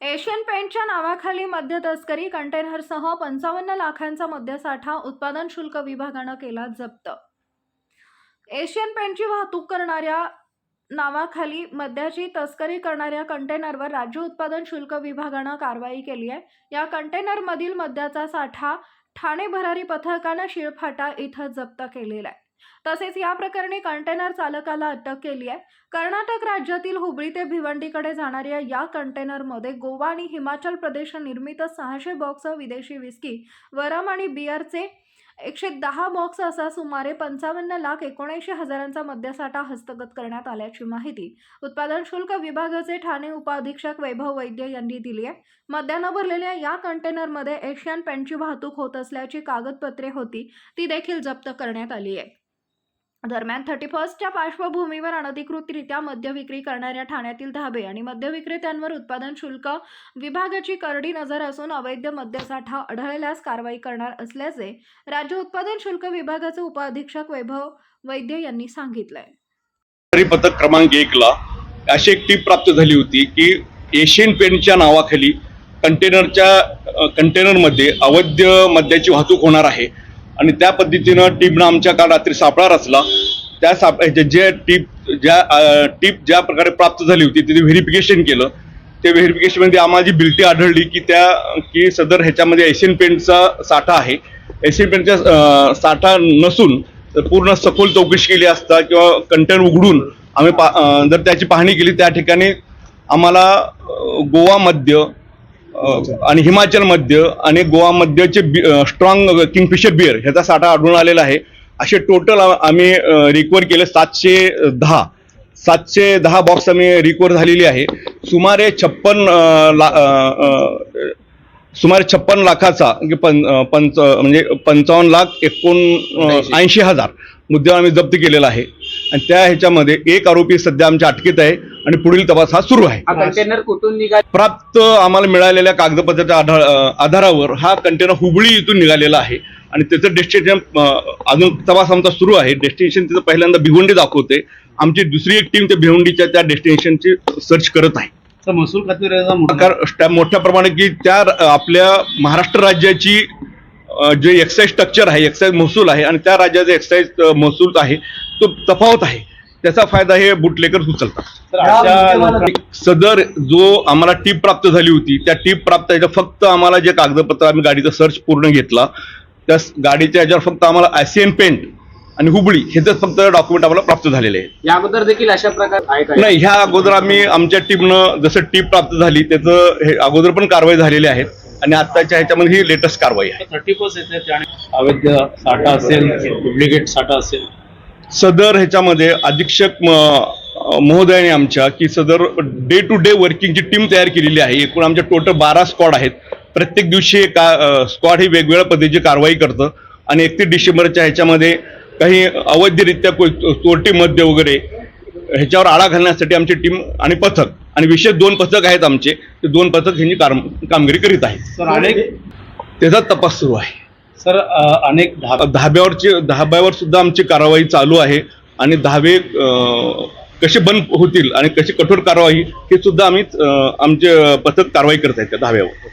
Asian पेंटच्या नावाखाली मद्य तस्करी कंटेनरसह पंचावन्न लाखांचा मद्यसाठा उत्पादन शुल्क विभागानं केला जप्त. एशियन पेंटची वाहतूक करणाऱ्या नावाखाली मद्याची तस्करी करणाऱ्या कंटेनरवर राज्य उत्पादन शुल्क विभागानं कारवाई केली आहे. या कंटेनरमधील मद्याचा साठा ठाणे भरारी पथकानं शिळफाटा इथं जप्त केलेला आहे. तसेच या प्रकरणी कंटेनर चालकाला अटक केली आहे. कर्नाटक राज्यातील हुबळी ते भिवंडीकडे जाणाऱ्या या कंटेनरमध्ये गोवा आणि हिमाचल प्रदेश निर्मित सहाशे बॉक्स विदेशी विस्की वरम आणि बियरचे एकशे दहा बॉक्स असा सुमारे पंचावन्न लाख एकोणऐंशी हजारांचा मद्यसाठा हस्तगत करण्यात आल्याची माहिती उत्पादन शुल्क विभागाचे ठाणे उपअधीक्षक वैभव वैद्य यांनी दिली आहे. मद्यानं भरलेल्या या कंटेनरमध्ये एशियन पेंटची वाहतूक होत असल्याची कागदपत्रे होती ती देखील जप्त करण्यात आली आहे. दरम्यान थर्टी फर्स्टच्या पार्श्वभूमीवर अनधिकृतरित्या मद्य विक्री करणाऱ्या ठाण्यातील धाबे आणि मद्य विक्रेत्यांवर उत्पादन शुल्क विभागाची करडी नजर असून अवैध मद्यसाठा आढळल्यास कारवाई करणार असल्याचे राज्य उत्पादन शुल्क विभागाचे उपअधीक्षक वैभव वैद्य यांनी सांगितलंय. तरी पथक क्रमांक एकला अशी एक टीप प्राप्त झाली होती की एशियन पेंटच्या नावाखाली कंटेनरच्या कंटेनरमध्ये अवैध मद्याची वाहतूक होणार आहे. आणि त्या पद्धतीनं टीपनं आमच्या काल रात्री सापळा रचला. त्या साप जे- जे टीप ज्या टीप ज्या प्रकारे प्राप्त झाली होती तिथे व्हेरिफिकेशन केलं. ते व्हेरिफिकेशनमध्ये आम्हाला जी बिल्टी आढळली की त्या की सदर ह्याच्यामध्ये एशियन पेंटचा साठा आहे. एशियन पेंटचा साठा नसून पूर्ण सखोल चौकशी केली असता किंवा कंटेनर उघडून आम्ही पा जर त्याची पाहणी केली त्या ठिकाणी आम्हाला गोवा मध्य आणि हिमाचल मध्य आणि गोवा मध्यचे स्ट्रॉंग किंगफिशर बिअर ह्याचा साठा आढळून आलेला आहे. असे टोटल आम्ही रिकवर केले सातशे दहा. सातशे दहा बॉक्स आम्ही रिकवर झालेली आहे. सुमारे छप्पन ला सुमारे छप्पन लाखाचा की पं पंच म्हणजे पंचावन्न लाख एकोण ऐंशी हजार मुद्द्यावर आम्ही जप्त केलेला आहे. आणि त्या ह्याच्यामध्ये एक आरोपी सध्या आमच्या अटकेत आहे आणि पुढील तपास हा सुरू आहे. कंटेनर कुठून निघाला? प्राप्त आम्हाला मिळालेल्या कागदपत्राच्या आधार आधारावर हा कंटेनर हुबळी इथून निघालेला आहे. आणि त्याचं डेस्टिनेशन अजून तपास आमचा सुरू आहे. डेस्टिनेशन तिथं पहिल्यांदा भिवंडी दाखवते. आमची दुसरी एक टीम त्या भिवंडीच्या त्या डेस्टिनेशनची सर्च करत आहे. महसूल प्रकार मोठ्या प्रमाणात की त्या आपल्या महाराष्ट्र राज्याची जे एक्साईज स्ट्रक्चर आहे एक्साईज महसूल आहे आणि त्या राज्याचा एक्साईज महसूल आहे. तो तफावत आहे. त्याचा फायदा हे बुटलेकर उचलतात. सदर जो आम्हाला टीप प्राप्त झाली होती त्या टीप प्राप्त याच्या फक्त आम्हाला जे कागदपत्र आम्ही गाडीचा सर्च पूर्ण घेतला त्या गाडीच्या याच्यावर फक्त आम्हाला आयसीएन पेंट आणि हुबळी हेच फक्त डॉक्युमेंट आम्हाला प्राप्त झालेले आहे या अगोदर देखील अशा प्रकार आहे नाही ह्या अगोदर आम्ही आमच्या टीमनं जसं टीप प्राप्त झाली त्याचं हे अगोदर पण कारवाई झालेली आहेत आणि आत्ताच्या ह्याच्यामध्ये ही लेटेस्ट कारवाई आहे. अवैध साठा असेल डुप्लिकेट साठा असेल सदर ह्याच्यामध्ये अधीक्षक महोदयाने आमच्या की सदर डे टू डे वर्किंगची टीम तयार केलेली आहे. एकूण आमच्या टोटल बारा स्क्वॉड आहेत. प्रत्येक दिवशी का स्क्वॉड ही वेगवेगळ्या पद्धतीची कारवाई करतं. आणि एकतीस डिसेंबरच्या ह्याच्यामध्ये काही अवैधरित्या को- चोरटीमध्ये वगैरे ह्याच्यावर आळा घालण्यासाठी आमची टीम आणि पथक आणि विशेष दोन पथक आहेत आमचे. ते दोन पथक ह्यांची कार- कामगिरी करीत आहेत. त्याचा तपास सुरू आहे. सर अनेक धाब्यावरची धाब्यावर सुद्धा आमची कारवाई चालू आहे आणि धाबे कसे बंद होतील आणि कशी कठोर कारवाई हे सुद्धा आम्ही आमचे पथक कारवाई करत आहेत त्या धाब्यावर.